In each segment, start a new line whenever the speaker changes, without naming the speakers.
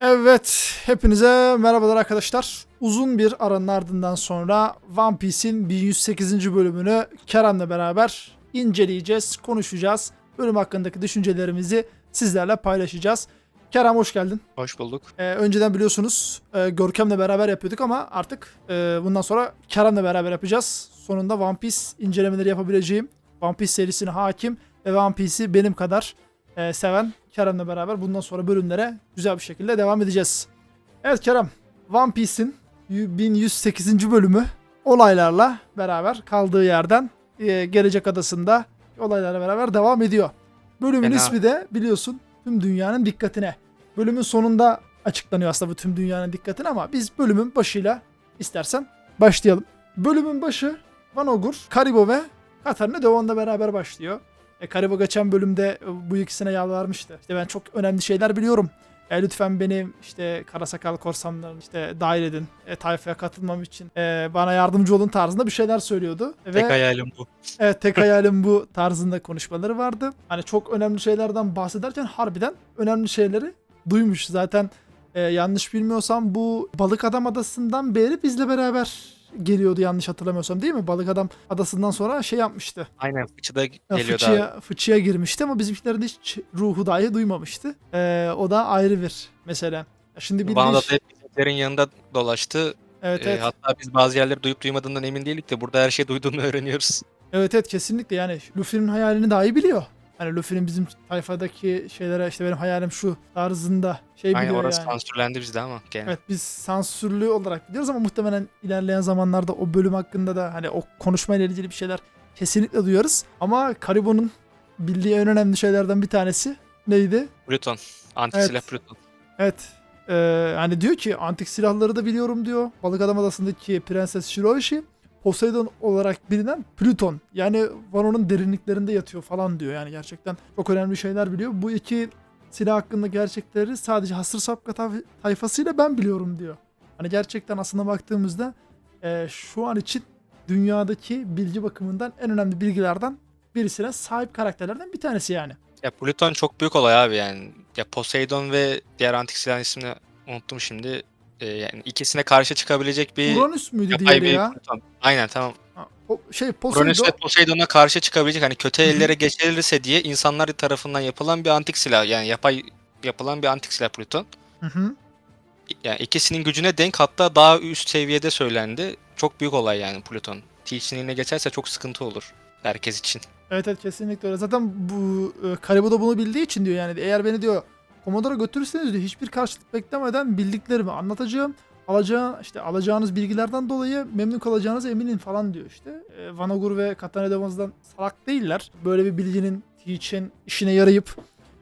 Evet, hepinize merhabalar arkadaşlar. Uzun bir aranın ardından sonra One Piece'in 1108. bölümünü Kerem'le beraber inceleyeceğiz, konuşacağız. Bölüm hakkındaki düşüncelerimizi sizlerle paylaşacağız. Kerem hoş geldin.
Hoş bulduk.
Ee, önceden biliyorsunuz e, Görkem'le beraber yapıyorduk ama artık e, bundan sonra Kerem'le beraber yapacağız. Sonunda One Piece incelemeleri yapabileceğim. One Piece serisine hakim ve One Piece'i benim kadar e, seven Kerem'le beraber bundan sonra bölümlere güzel bir şekilde devam edeceğiz. Evet Kerem, One Piece'in 1108. bölümü olaylarla beraber kaldığı yerden e, Gelecek Adası'nda olaylarla beraber devam ediyor. Bölümün
Fena.
ismi de biliyorsun tüm dünyanın dikkatine. Bölümün sonunda açıklanıyor aslında bu tüm dünyanın dikkatine ama biz bölümün başıyla istersen başlayalım. Bölümün başı Vanogur, Karibo ve Katarina Devon'la beraber başlıyor. E, Karibo geçen bölümde e, bu ikisine yalvarmıştı. İşte ben çok önemli şeyler biliyorum. E, lütfen beni işte Karasakal korsanların işte dahil edin. E, tayfaya katılmam için e, bana yardımcı olun tarzında bir şeyler söylüyordu.
Tek
Ve
hayalim bu.
Evet tek hayalim bu tarzında konuşmaları vardı. Hani çok önemli şeylerden bahsederken harbiden önemli şeyleri duymuş. Zaten e, yanlış bilmiyorsam bu Balık Adam Adası'ndan beri bizle beraber geliyordu yanlış hatırlamıyorsam değil mi? Balık Adam Adası'ndan sonra şey yapmıştı.
Aynen fıçıda geliyordu abi.
Fıçıya, fıçıya girmişti ama bizimkilerin hiç ruhu dahi duymamıştı. E, o da ayrı bir mesele. Ya Şimdi bildiğin...
Bana da hep bizimkilerin yanında dolaştı.
Evet
Ee,
evet.
hatta biz bazı yerleri duyup duymadığından emin değildik de burada her şeyi duyduğunu öğreniyoruz.
Evet evet kesinlikle yani Luffy'nin hayalini daha iyi biliyor. Hani Luffy'nin bizim tayfadaki şeylere işte benim hayalim şu tarzında şey
Aynen
biliyor
orası
yani.
sansürlendi bizde ama gene.
Evet biz sansürlü olarak biliyoruz ama muhtemelen ilerleyen zamanlarda o bölüm hakkında da hani o konuşmayla ilgili bir şeyler kesinlikle duyarız. Ama Karibo'nun bildiği en önemli şeylerden bir tanesi neydi?
Plüton. Antik
Evet.
silah Plüton.
Evet. Ee, hani diyor ki antik silahları da biliyorum diyor. Balık Adam Adası'ndaki Prenses Shiroishi Poseidon olarak bilinen Plüton. Yani Vano'nun derinliklerinde yatıyor falan diyor. Yani gerçekten çok önemli şeyler biliyor. Bu iki silah hakkında gerçekleri sadece Hasır Sapka tayf- tayfasıyla ben biliyorum diyor. Hani gerçekten aslında baktığımızda e, şu an için dünyadaki bilgi bakımından en önemli bilgilerden birisine sahip karakterlerden bir tanesi yani.
Ya Plüton çok büyük olay abi yani. Ya Poseidon ve diğer antik silahın ismini unuttum şimdi. Ee, yani ikisine karşı çıkabilecek bir
Uranüs müydü
yapay
diğeri
bir
ya?
Plüton. Aynen tamam.
Po- şey
Uranüs
Poseidon.
ve Poseidon'a karşı çıkabilecek hani kötü ellere geçirilirse diye insanlar tarafından yapılan bir antik silah. Yani yapay yapılan bir antik silah Plüton.
Hı hı.
Yani ikisinin gücüne denk hatta daha üst seviyede söylendi. Çok büyük olay yani Plüton. Teach'in eline geçerse çok sıkıntı olur herkes için.
Evet evet kesinlikle öyle. Zaten bu e, Karibo da bunu bildiği için diyor yani eğer beni diyor Komodora götürürseniz diyor hiçbir karşılık beklemeden bildiklerimi anlatacağım. Alacağı, işte alacağınız bilgilerden dolayı memnun kalacağınız eminim falan diyor işte. E, Vanagur ve Katana Devon'dan salak değiller. Böyle bir bilginin Teach'in işine yarayıp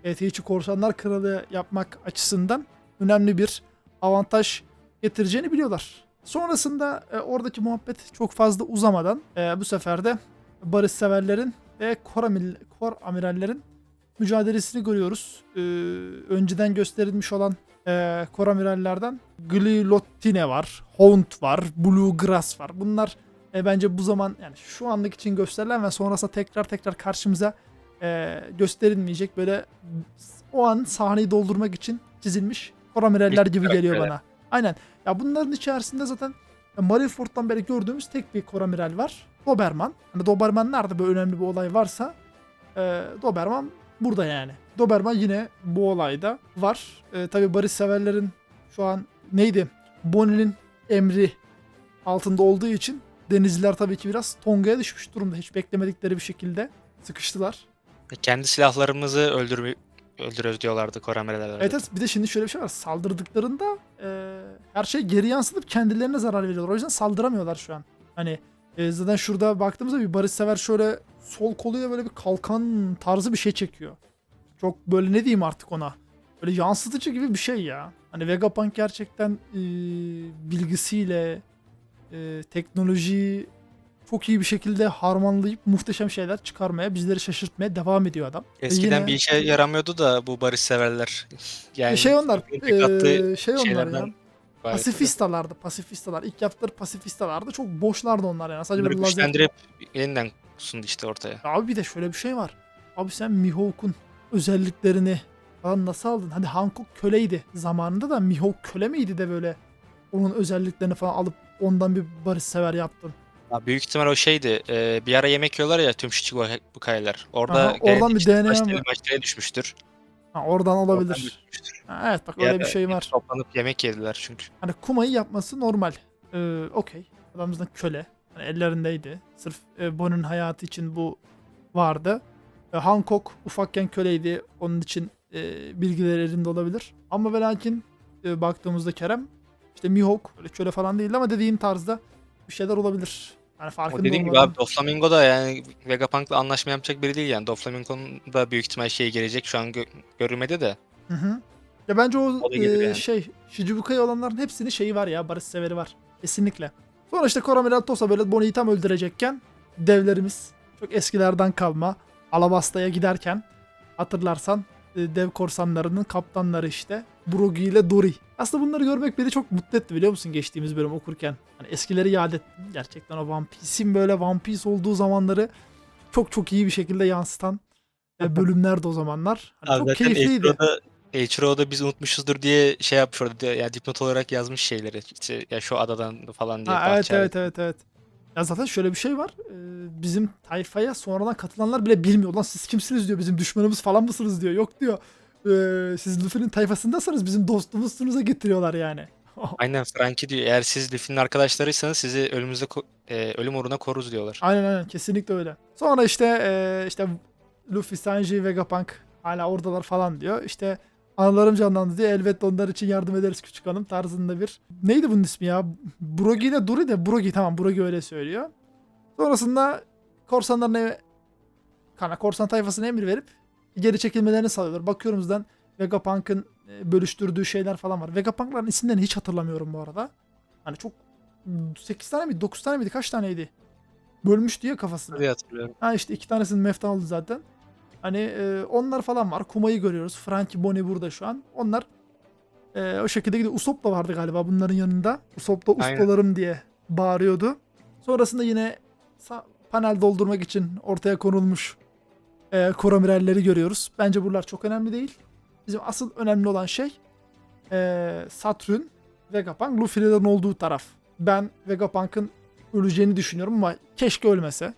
e, Teach'i korsanlar kralı yapmak açısından önemli bir avantaj getireceğini biliyorlar. Sonrasında e, oradaki muhabbet çok fazla uzamadan e, bu sefer de barış severlerin ve kor, amil- kor amirallerin mücadelesini görüyoruz. Ee, önceden gösterilmiş olan e, kor amirallerden Glilottine var, Hound var, Bluegrass var. Bunlar e, bence bu zaman yani şu anlık için gösterilen ve sonrasında tekrar tekrar karşımıza e, gösterilmeyecek böyle o an sahneyi doldurmak için çizilmiş kor amiraller
Büyük
gibi geliyor bana. Aynen. Ya bunların içerisinde zaten Marineford'dan beri gördüğümüz tek bir kor amiral var. Doberman. Hani Doberman nerede böyle önemli bir olay varsa e, Doberman burada yani. Doberman yine bu olayda var. E, tabii barış severlerin şu an neydi? Bonnie'nin emri altında olduğu için denizciler tabii ki biraz Tonga'ya düşmüş durumda. Hiç beklemedikleri bir şekilde sıkıştılar.
Kendi silahlarımızı öldürme öldürüyoruz diyorlardı Koramereler.
Evet, evet bir de şimdi şöyle bir şey var. Saldırdıklarında e, her şey geri yansıtıp kendilerine zarar veriyorlar. O yüzden saldıramıyorlar şu an. Hani e, zaten şurada baktığımızda bir barışsever şöyle sol koluyla böyle bir kalkan tarzı bir şey çekiyor. Çok böyle ne diyeyim artık ona. Böyle yansıtıcı gibi bir şey ya. Hani Vegapunk gerçekten e, bilgisiyle e, teknolojiyi çok iyi bir şekilde harmanlayıp muhteşem şeyler çıkarmaya, bizleri şaşırtmaya devam ediyor adam.
Eskiden
yine-
bir işe yaramıyordu da bu barış severler. Yani
E, şey onlar, e, şey onlar ya.
Gayet
Pasifistalardı, pasifistalar. İlk yaptıkları pasifistalardı. Çok boşlardı onlar yani. Sadece böyle lazer.
güçlendirip yeniden sundu işte ortaya.
Abi bir de şöyle bir şey var. Abi sen Mihawk'un özelliklerini Lan nasıl aldın? Hani Hancock köleydi zamanında da Mihawk köle miydi de böyle onun özelliklerini falan alıp ondan bir barışsever yaptın.
Ya büyük ihtimal o şeydi. e, bir ara yemek yiyorlar ya tüm Shichibukayalar. Orada
Aha, oradan bir
işte
DNA
başları düşmüştür.
Ha, oradan
Oradan
olabilir.
düşmüştür.
Ha, evet bak öyle bir şey var.
Toplanıp yemek yediler çünkü.
Hani Kuma'yı yapması normal. Ee, Okey. Adamımızdan köle. Hani ellerindeydi. Sırf e, Bon'un hayatı için bu vardı. E, Hancock ufakken köleydi. Onun için e, bilgileri elinde olabilir. Ama ve lakin e, baktığımızda Kerem işte Mihawk öyle köle falan değildi ama dediğin tarzda bir şeyler olabilir. Yani
O
farkında
dediğim gibi abi Doflamingo da yani Vegapunk'la anlaşma yapacak biri değil yani. Doflamingo'nun da büyük ihtimal şey gelecek şu an gö- görülmedi de.
Hı hı. Ya bence o,
O
e,
yani.
şey Shijibuka'ya olanların hepsinin şeyi var ya barış severi var. Kesinlikle. Sonra işte Coromandel Tosa böyle Bonnie'yi tam öldürecekken devlerimiz çok eskilerden kalma Alabasta'ya giderken hatırlarsan dev korsanlarının kaptanları işte Brogy ile Dory. Aslında bunları görmek beni çok mutlu etti biliyor musun geçtiğimiz bölüm okurken. Hani eskileri yad ettim. Gerçekten o One Piece'in böyle One Piece olduğu zamanları çok çok iyi bir şekilde yansıtan bölümlerdi o zamanlar. Hani
Abi
çok
zaten
keyifliydi.
Eiichiro'da, Eiichiro'da biz unutmuşuzdur diye şey yapmış orada diye- yani dipnot olarak yazmış şeyleri. İşte ya şu adadan falan diye.
Ha, evet evet evet evet. Ya zaten şöyle bir şey var. Ee, bizim tayfaya sonradan katılanlar bile bilmiyor. Lan siz kimsiniz diyor. Bizim düşmanımız falan mısınız diyor. Yok diyor. Ee, siz Luffy'nin tayfasındasınız. Bizim dostumuzsunuza getiriyorlar yani.
Aynen Frankie diyor. Eğer siz Luffy'nin arkadaşlarıysanız sizi ölümümüzde e, ölüm uğruna koruz diyorlar.
aynen aynen kesinlikle öyle. Sonra işte e, işte Luffy, Sanji, Vegapunk hala oradalar falan diyor. İşte anılarım canlandı diye elbette onlar için yardım ederiz küçük hanım tarzında bir. Neydi bunun ismi ya? Brogy ile Duri de Brogy tamam Brogy öyle söylüyor. Sonrasında korsanların eve, kana korsan tayfasına emir verip geri çekilmelerini sağlıyorlar. Bakıyorum zaten Vegapunk'ın e, bölüştürdüğü şeyler falan var. Vegapunk'ların isimlerini hiç hatırlamıyorum bu arada. Hani çok 8 tane miydi 9 tane miydi kaç taneydi? Bölmüştü ya kafasını.
diye hatırlıyorum.
Ha işte iki tanesini Mefta aldı zaten. Hani e, onlar falan var. Kuma'yı görüyoruz. Frankie Bonnie burada şu an. Onlar e, o şekilde gidiyor. Usopp da vardı galiba bunların yanında. Usopp da
Aynen.
ustalarım diye bağırıyordu. Sonrasında yine panel doldurmak için ortaya konulmuş e, koramirelleri görüyoruz. Bence buralar çok önemli değil. Bizim asıl önemli olan şey e, Saturn, Vegapunk, Luffy'lerin olduğu taraf. Ben Vegapunk'ın öleceğini düşünüyorum ama keşke ölmese.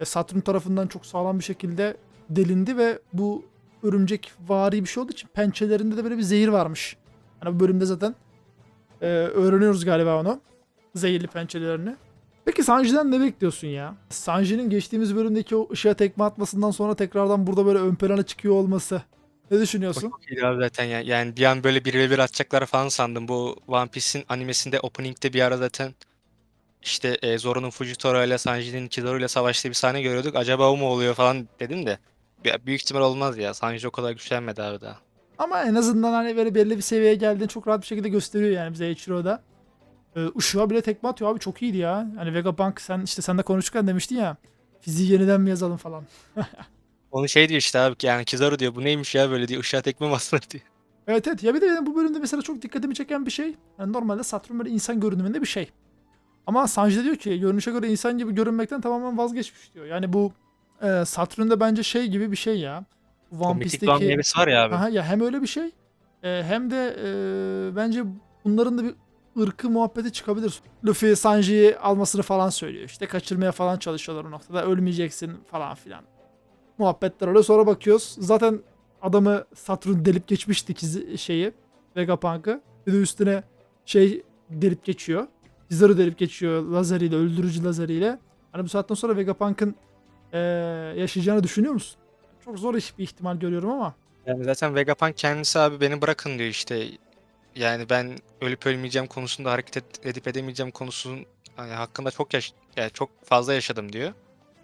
E, Saturn tarafından çok sağlam bir şekilde delindi ve bu örümcek vari bir şey olduğu için pençelerinde de böyle bir zehir varmış. Hani bu bölümde zaten e, öğreniyoruz galiba onu. Zehirli pençelerini. Peki Sanji'den ne bekliyorsun ya? Sanji'nin geçtiğimiz bölümdeki o ışığa tekme atmasından sonra tekrardan burada böyle ön plana çıkıyor olması. Ne düşünüyorsun?
çok iyiydi abi zaten ya. Yani bir an böyle bir bir atacaklar falan sandım. Bu One Piece'in animesinde opening'de bir ara zaten işte e, Zoro'nun Fujitora ile Sanji'nin Kizaru ile savaştığı bir sahne görüyorduk. Acaba o mu oluyor falan dedim de. Ya, büyük ihtimal olmaz ya. Sanji o kadar güçlenmedi abi daha.
Ama en azından hani böyle belli bir seviyeye geldiğini çok rahat bir şekilde gösteriyor yani bize Eiichiro'da. Ee, ışığa bile tekme atıyor abi çok iyiydi ya. Hani Vegapunk sen işte sen de konuşurken demiştin ya. Fiziği yeniden mi yazalım falan.
Onu şey diyor işte abi yani Kizaru diyor bu neymiş ya böyle diyor ışığa tekme mi atılır diyor.
Evet evet ya bir de bu bölümde mesela çok dikkatimi çeken bir şey. Yani normalde Saturn böyle insan görünümünde bir şey. Ama Sanji de diyor ki görünüşe göre insan gibi görünmekten tamamen vazgeçmiş diyor. Yani bu e, Satürn'de bence şey gibi bir şey ya.
One
Piece'teki...
meyvesi var ya abi.
Aha, ya hem öyle bir şey e, hem de e, bence bunların da bir ırkı muhabbeti çıkabilir. Luffy Sanji'yi almasını falan söylüyor. İşte kaçırmaya falan çalışıyorlar o noktada. Ölmeyeceksin falan filan. Muhabbetler öyle. Sonra bakıyoruz. Zaten adamı Saturn delip geçmişti kizi şeyi. Vegapunk'ı. Bir de üstüne şey delip geçiyor. Kizaru delip geçiyor lazeriyle, öldürücü lazeriyle. Hani bu saatten sonra Vegapunk'ın e, yaşayacağını düşünüyor musun? Çok zor iş bir ihtimal görüyorum ama.
Yani zaten Vegapunk kendisi abi beni bırakın diyor işte. Yani ben ölüp ölmeyeceğim konusunda hareket et- edip edemeyeceğim konusunun hani hakkında çok yaş yani çok fazla yaşadım diyor.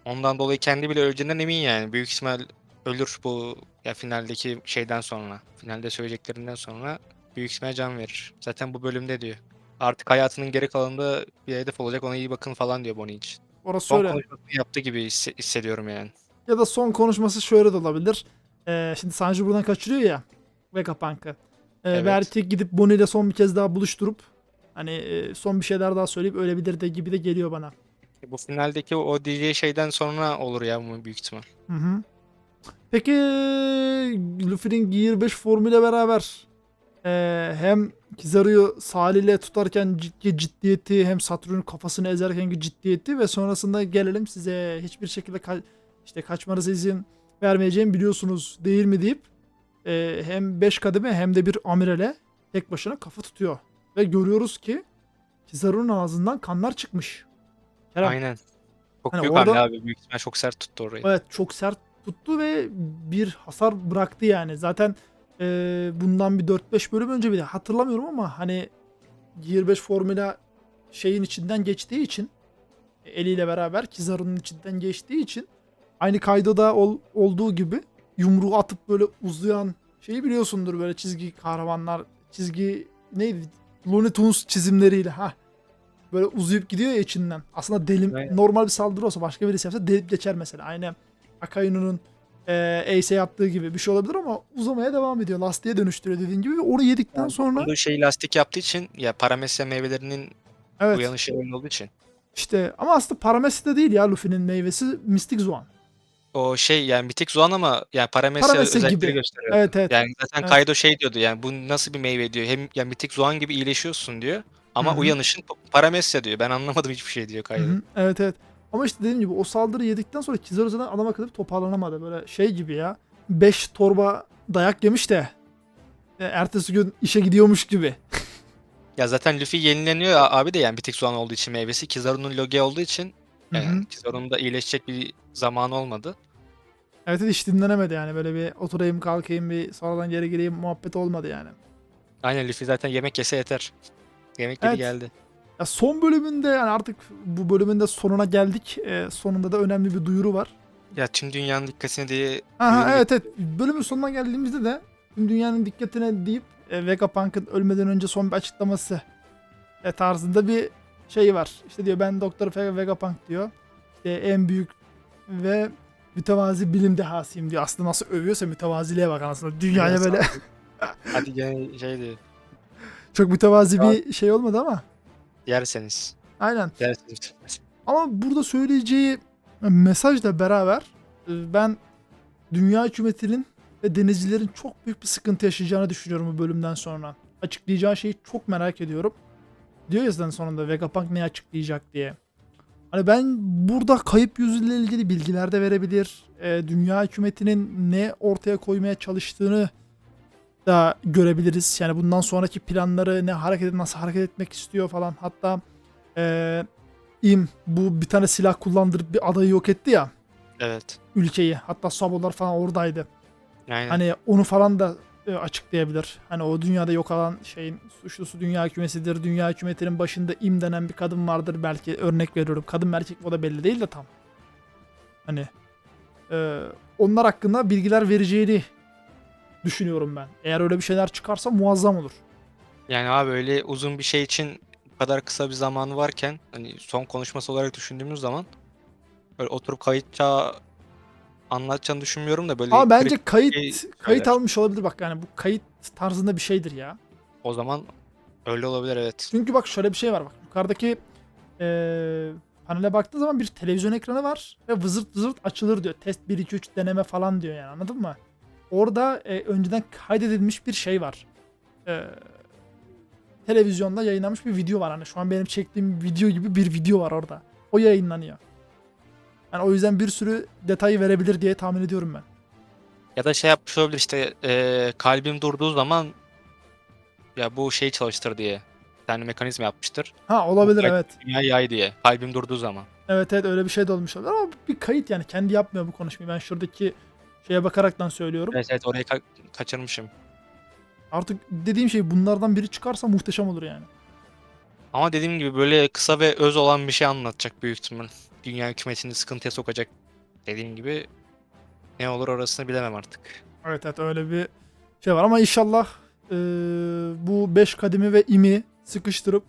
Ondan dolayı kendi bile öleceğinden emin yani. Büyük ihtimal ölür bu ya finaldeki şeyden sonra. Finalde söyleyeceklerinden sonra büyük ihtimal can verir. Zaten bu bölümde diyor. Artık hayatının geri kalanında bir hedef olacak ona iyi bakın falan diyor Bonnie için.
Orası
Son
öyle.
konuşmasını yaptığı gibi hisse- hissediyorum yani.
Ya da son konuşması şöyle de olabilir. Ee, şimdi Sanji buradan kaçırıyor ya Vegapunk'ı. Ee,
Evet.
Belki gidip Bonnie ile son bir kez daha buluşturup hani e, son bir şeyler daha söyleyip ölebilir de gibi de geliyor bana.
Bu finaldeki o, diyeceği şeyden sonra olur ya bu büyük ihtimal.
Hı hı. Peki Luffy'nin Gear 5 formuyla beraber eee, hem Kizaru'yu sahiliyle tutarken ciddi ciddiyeti hem Saturn'un kafasını ezerkenki ciddiyeti ve sonrasında gelelim size hiçbir şekilde ka- işte kaçmanıza izin vermeyeceğimi biliyorsunuz değil mi deyip eee, hem 5 kademe hem de bir amirale tek başına kafa tutuyor. Ve görüyoruz ki Kizaru'nun ağzından kanlar çıkmış. Kerem,
Aynen. Çok
Hani
büyük
orada-
hamle abi. Büyük ihtimal çok sert tuttu orayı.
Evet çok sert tuttu ve bir hasar bıraktı yani. Zaten e, bundan bir 4-5 bölüm önce bile hatırlamıyorum ama hani Gear 5 formüla şeyin içinden geçtiği için e, eliyle beraber Kizaru'nun içinden geçtiği için aynı Kaido'da ol- olduğu gibi yumruğu atıp böyle uzayan şeyi biliyorsundur böyle çizgi kahramanlar çizgi neydi Looney Tunes çizimleriyle ha böyle uzayıp gidiyor ya içinden. Aslında delim
Aynen.
normal bir saldırı olsa başka birisi yapsa delip geçer mesela. Aynı Akainu'nun e, Ace yaptığı gibi bir şey olabilir ama uzamaya devam ediyor. Lastiğe dönüştürüyor dediğin gibi ve onu yedikten
Yani
sonra
Bu şeyi lastik yaptığı için ya paramesya meyvelerinin
evet
uyanışı öyle olduğu için.
işte ama aslında Paramessi de değil ya Luffy'nin meyvesi Mystic Zoan.
O şey yani bir tek Zoan ama yani paramesya
Paramesya
özellikleri
gibi.
gösteriyor.
Evet evet.
Yani zaten
Evet.
Kaido şey diyordu yani bu nasıl bir meyve diyor. Hem yani bir tek Zoan gibi iyileşiyorsun diyor. Ama
Hı hı.
uyanışın paramesya diyor. Ben anlamadım hiçbir şey diyor Kaido.
hı, evet evet. Ama işte dediğim gibi o saldırı yedikten sonra Kizaru zaten adam akıllı toparlanamadı. Böyle şey gibi ya. 5 torba dayak yemiş de e, ertesi gün işe gidiyormuş gibi.
Ya zaten Luffy yenileniyor ya abi de yani bir tek Zoan olduğu için meyvesi. Kizaru'nun Loge olduğu için yani Kizaru'nun da iyileşecek bir zamanı olmadı.
Evet hiç dinlenemedi yani. Böyle bir oturayım kalkayım bir sonradan geri gireyim muhabbet olmadı yani.
Aynen Luffy zaten yemek yese yeter. Yemek
Evet.
geldi.
Ya son bölümünde yani artık bu bölümün de sonuna geldik. Ee, sonunda da önemli bir duyuru var.
Ya tüm dünyanın dikkatini diye
Aha evet evet. Bölümün sonuna geldiğimizde de tüm dünyanın dikkatine deyip e, Vegapunk'ın ölmeden önce son bir açıklaması e, tarzında bir şey var. İşte diyor ben Doktor Vega- Vegapunk diyor. İşte en büyük ve mütevazi bilim dehasıyım diyor. Aslında nasıl övüyorsa mütevaziliğe bak aslında. Dünyaya böyle
Hadi gene şey diyor.
çok mütevazi bir şey olmadı ama.
Yerseniz.
Aynen.
Yerseniz.
Ama burada söyleyeceği mesajla beraber e, ben dünya hükümetinin ve denizcilerin çok büyük bir sıkıntı yaşayacağını düşünüyorum bu bölümden sonra. Açıklayacağı şeyi çok merak ediyorum. Diyor ya zaten sonunda Vegapunk ne açıklayacak diye. Hani ben burada kayıp yüzüyle ilgili bilgiler de verebilir. E, dünya hükümetinin ne ortaya koymaya çalıştığını da görebiliriz. Yani bundan sonraki planları ne hareket nasıl hareket etmek istiyor falan. Hatta e, im bu bir tane silah kullandırıp bir adayı yok etti ya
Evet.
ülkeyi. Hatta Sabolar falan oradaydı.
Aynen.
Hani onu falan da e, açıklayabilir. Hani o dünyada yok olan şeyin suçlusu dünya hükümetidir. Dünya hükümetinin başında im denen bir kadın vardır belki örnek veriyorum. Kadın erkek o da belli değil de tam. Hani e, onlar hakkında bilgiler vereceğini düşünüyorum ben. Eğer öyle bir şeyler çıkarsa muazzam olur.
Yani abi öyle uzun bir şey için bu kadar kısa bir zamanı varken hani son konuşması olarak düşündüğümüz zaman böyle oturup kayıtça anlatacağını düşünmüyorum da böyle
Ama bence kayıt
şey
kayıt
söyler.
almış olabilir bak yani bu kayıt tarzında bir şeydir ya.
o zaman öyle olabilir evet.
Çünkü bak şöyle bir şey var bak. Yukarıdaki eee panele baktığın zaman bir televizyon ekranı var ve vızırt vızırt açılır diyor. Test 1 2 3 deneme falan diyor yani anladın mı? Orada e, önceden kaydedilmiş bir şey var. Eee, televizyonda yayınlanmış bir video var. Hani şu an benim çektiğim video gibi bir video var orada. O yayınlanıyor. Yani o yüzden bir sürü detayı verebilir diye tahmin ediyorum ben.
Ya da şey yapmış olabilir işte eee, kalbim durduğu zaman ya bu şeyi çalıştır diye. Bir tane mekanizma yapmıştır.
Ha olabilir
Kayıt-
evet.
Dünya yay diye. Kalbim durduğu zaman.
Evet evet öyle bir şey de olmuş olabilir ama bir kayıt yani kendi yapmıyor bu konuşmayı. Ben şuradaki şeye bakaraktan söylüyorum.
Evet evet orayı ka- kaçırmışım.
Artık dediğim şey bunlardan biri çıkarsa muhteşem olur yani.
Ama dediğim gibi böyle kısa ve öz olan bir şey anlatacak büyük ihtimal. Dünya hükümetini sıkıntıya sokacak. Dediğim gibi ne olur orasını bilemem artık.
Evet evet öyle bir şey var ama inşallah eee, bu 5 kademi ve imi sıkıştırıp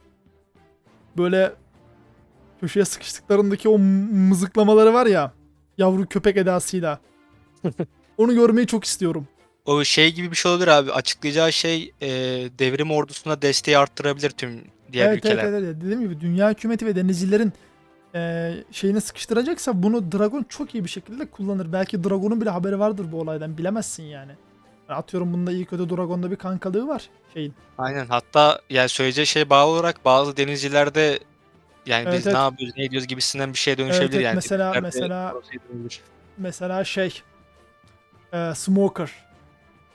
böyle köşeye sıkıştıklarındaki o mızıklamaları var ya yavru köpek edasıyla. Onu görmeyi çok istiyorum.
O şey gibi bir şey olabilir abi. Açıklayacağı şey e, devrim ordusuna desteği arttırabilir tüm diğer
evet,
ülkeler.
evet evet evet dediğim gibi dünya hükümeti ve denizcilerin e, şeyini sıkıştıracaksa bunu Dragon çok iyi bir şekilde kullanır. Belki Dragon'un bile haberi vardır bu olaydan. Bilemezsin yani. Atıyorum bunda iyi kötü Dragon'da bir kankalığı var şeyin.
Aynen hatta yani söyleyeceği şey bağlı olarak bazı denizcilerde yani
Evet,
biz
evet.
ne yapıyoruz ne ediyoruz gibisinden bir şeye dönüşebilir
evet,
yani.
mesela- mesela-. Mesela şey e, Smoker.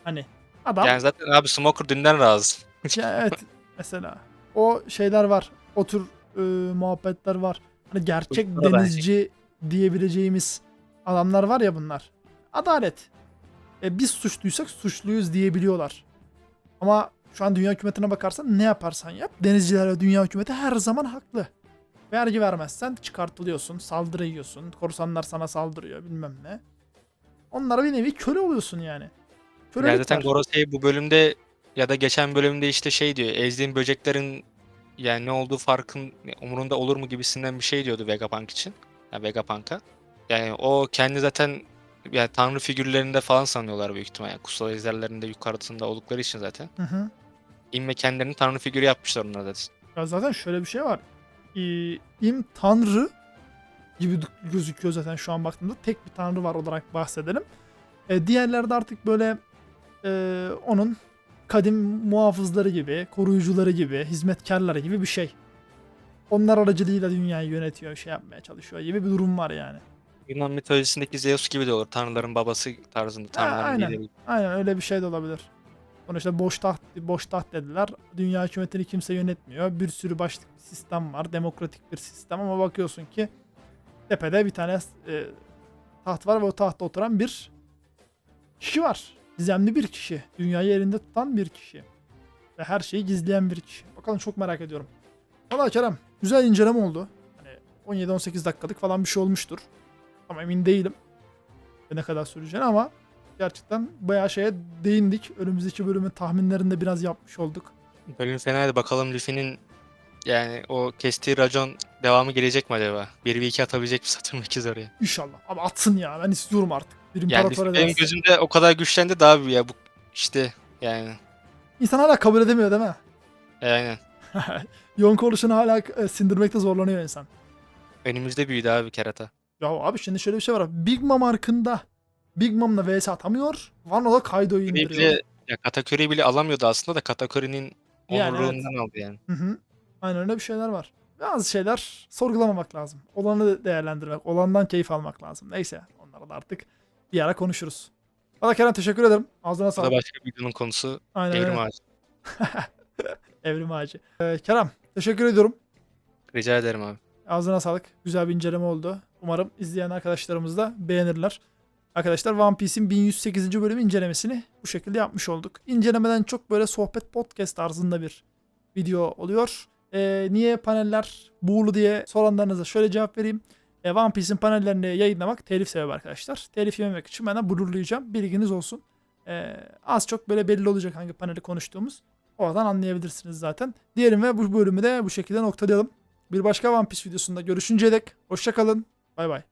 Hani adam
Yani zaten abi Smoker dünden razı.
Ya evet mesela o şeyler var. O tür e, muhabbetler var. Hani gerçek
da
denizci diyebileceğimiz adamlar var ya bunlar. Adalet. E, biz suçluysak suçluyuz diyebiliyorlar. Ama şu an dünya hükümetine bakarsan ne yaparsan yap denizciler ve dünya hükümeti her zaman haklı. Vergi vermezsen çıkartılıyorsun, saldırı yiyorsun, korsanlar sana saldırıyor bilmem ne. Onlara bir nevi köle oluyorsun yani. Kölelik
Yani zaten
var.
Gorosei bu bölümde ya da geçen bölümde işte şey diyor. Ezdiğin böceklerin yani ne olduğu farkın umurunda olur mu gibisinden bir şey diyordu Vegapunk için. Yani Vegapunk'a. Yani o kendi zaten yani tanrı figürlerinde falan sanıyorlar büyük ihtimalle. Yani kutsal ejderlerinde yukarısında oldukları için zaten.
Hı hı.
İnme kendilerini tanrı figürü yapmışlar onlar zaten.
Ya zaten şöyle bir şey var. Ee, İm tanrı gibi gözüküyor zaten şu an baktığımda. Tek bir tanrı var olarak bahsedelim. Ee, diğerleri de artık böyle e, onun kadim muhafızları gibi, koruyucuları gibi, hizmetkarları gibi bir şey. Onlar aracılığıyla dünyayı yönetiyor, şey yapmaya çalışıyor gibi bir durum var yani.
Yunan mitolojisindeki Zeus gibi de olur. Tanrıların babası tarzında. Tanrıların
aynen.
lideri.
Aynen öyle bir şey de olabilir. Sonuçta boş taht, boş taht dediler. Dünya hükümetini kimse yönetmiyor. Bir sürü başlık bir sistem var. Demokratik bir sistem ama bakıyorsun ki tepede bir tane e, taht var ve o tahtta oturan bir kişi var. Gizemli bir kişi. Dünyayı elinde tutan bir kişi. Ve her şeyi gizleyen bir kişi. Bakalım çok merak ediyorum. Valla Kerem güzel inceleme oldu. Hani 17-18 dakikalık falan bir şey olmuştur. Ama emin değilim. Ne kadar süreceğini ama gerçekten bayağı şeye değindik. Önümüzdeki bölümün tahminlerini de biraz yapmış olduk.
Bölüm fenaydı. Bakalım Luffy'nin yani o kestiği racon devamı gelecek mi acaba? 1 ve 2 atabilecek mi Satürn 8 oraya?
İnşallah. Ama atsın ya. Ben istiyorum artık. Bir
Yani
imparator
Luffy benim gözümde o kadar güçlendi de abi ya bu işte yani
İnsan hala kabul edemiyor değil mi?
aynen.
Yonk oluşunu hala e, sindirmekte zorlanıyor insan.
Önümüzde büyüdü abi kerata.
Ya abi şimdi şöyle bir şey var. Big Mom arkında Big Mom'la vs atamıyor. Wano da Kaido'yu indiriyor.
bile ya Katakuri'yi bile alamıyordu aslında da Katakuri'nin
Yani
onurluğundan aldı yani.
Hı hı. Aynen öyle bir şeyler var. Bazı şeyler sorgulamamak lazım. Olanı değerlendirmek, olandan keyif almak lazım. Neyse onları da artık bir ara konuşuruz. Valla Kerem teşekkür ederim. Ağzına sağlık.
başka bir videonun konusu
Aynen
evrim
öyle.
ağacı.
Evrim ağacı. Ee, Kerem teşekkür ediyorum.
Rica ederim abi.
Ağzına sağlık. Güzel bir inceleme oldu. Umarım izleyen arkadaşlarımız da beğenirler. Arkadaşlar One Piece'in 1108. bölüm incelemesini bu şekilde yapmış olduk. İncelemeden çok böyle sohbet podcast tarzında bir video oluyor. Ee, niye paneller buğulu diye soranlarınıza şöyle cevap vereyim. Ee, One Piece'in panellerini yayınlamak telif sebebi arkadaşlar. Telif yememek için ben de blurlayacağım. Bilginiz olsun. Ee, az çok böyle belli olacak hangi paneli konuştuğumuz. Oradan anlayabilirsiniz zaten. Diyelim ve bu bölümü de bu şekilde noktalayalım. Bir başka One Piece videosunda görüşünceye dek hoşçakalın. Bay bay.